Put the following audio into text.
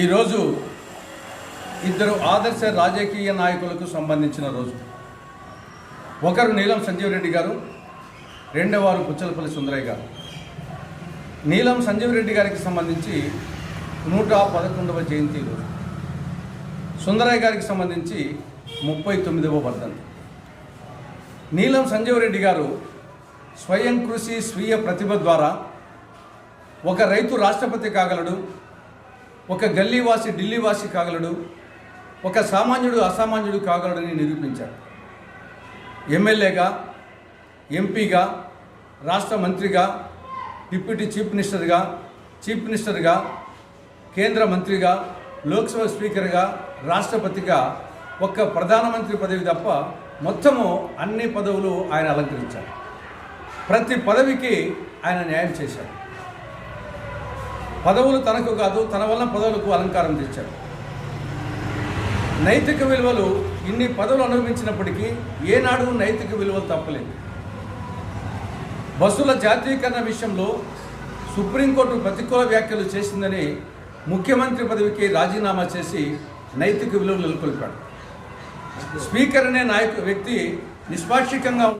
ఈరోజు ఇద్దరు ఆదర్శ రాజకీయ నాయకులకు సంబంధించిన రోజు. ఒకరు నీలం సంజీవ్ రెడ్డి గారు రెండవారు పుచ్చలపల్లి సుందరయ్య గారు. నీలం సంజీవ్ రెడ్డి గారికి సంబంధించి నూట పదకొండవ జయంతి రోజు. సుందరయ్య గారికి సంబంధించి ముప్పై తొమ్మిదవ వర్ధంతి. నీలం సంజీవ్ రెడ్డి గారు స్వయం కృషి స్వీయ ప్రతిభ ద్వారా ఒక రైతు రాష్ట్రపతి కాగలడు ఒక గల్లీవాసి ఢిల్లీవాసి కాగలడు ఒక సామాన్యుడు అసామాన్యుడు కాగలడని నిరూపించాడు ఎమ్మెల్యేగా ఎంపీగా రాష్ట్ర మంత్రిగా డిప్యూటీ చీఫ్ మినిస్టర్గా చీఫ్ మినిస్టర్గా కేంద్ర మంత్రిగా లోక్సభ స్పీకర్గా రాష్ట్రపతిగా ఒక్క ప్రధానమంత్రి పదవి తప్ప మొత్తము అన్ని పదవులు ఆయన అలంకరించారు. ప్రతి పదవికి ఆయన న్యాయం చేశారు. పదవులు తనకు కాదు తన వల్ల పదవులకు అలంకారం తెచ్చాడు. నైతిక విలువలు ఇన్ని పదవులు అనుభవించినప్పటికీ ఏనాడు నైతిక విలువలు తప్పలేదు. బస్సుల జాతీయకరణ విషయంలో సుప్రీంకోర్టు ప్రతికూల వ్యాఖ్యలు చేసిందని ముఖ్యమంత్రి పదవికి రాజీనామా చేసి నైతిక విలువలు నెలకొల్పాడు. స్పీకర్ అనే నాయకు వ్యక్తి నిష్పాక్షికంగా